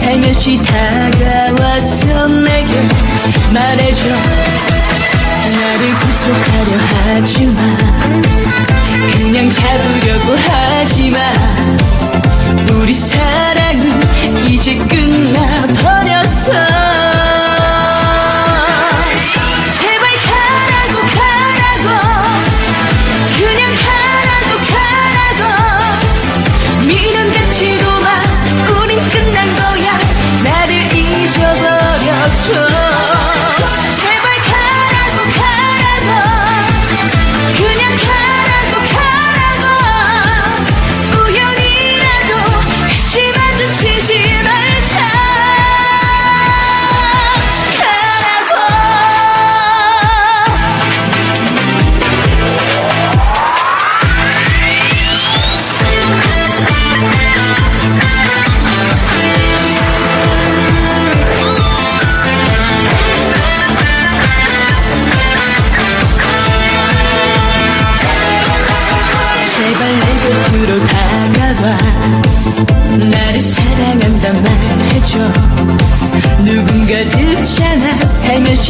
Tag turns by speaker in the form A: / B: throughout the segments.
A: 살며시 다가와서 내게 말해줘. 나를 구속하려 하지마 그냥 잡으려고 하지마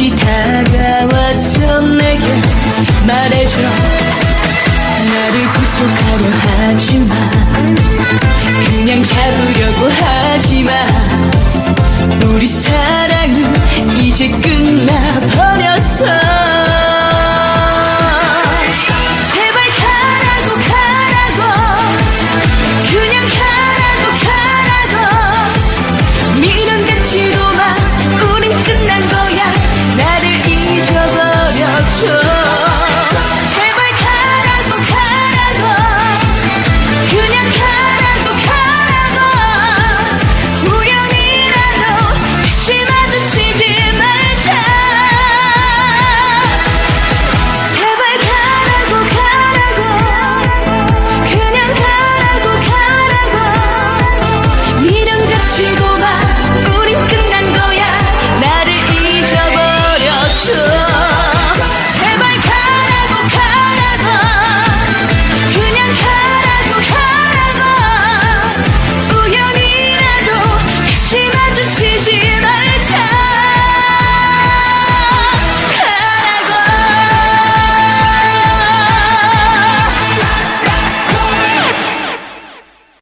A: 없이 다가왔어 내게 말해줘. 나를 구속하려 하지마 그냥 잡으려고 하지마 우리 사랑은 이제 끝나버려.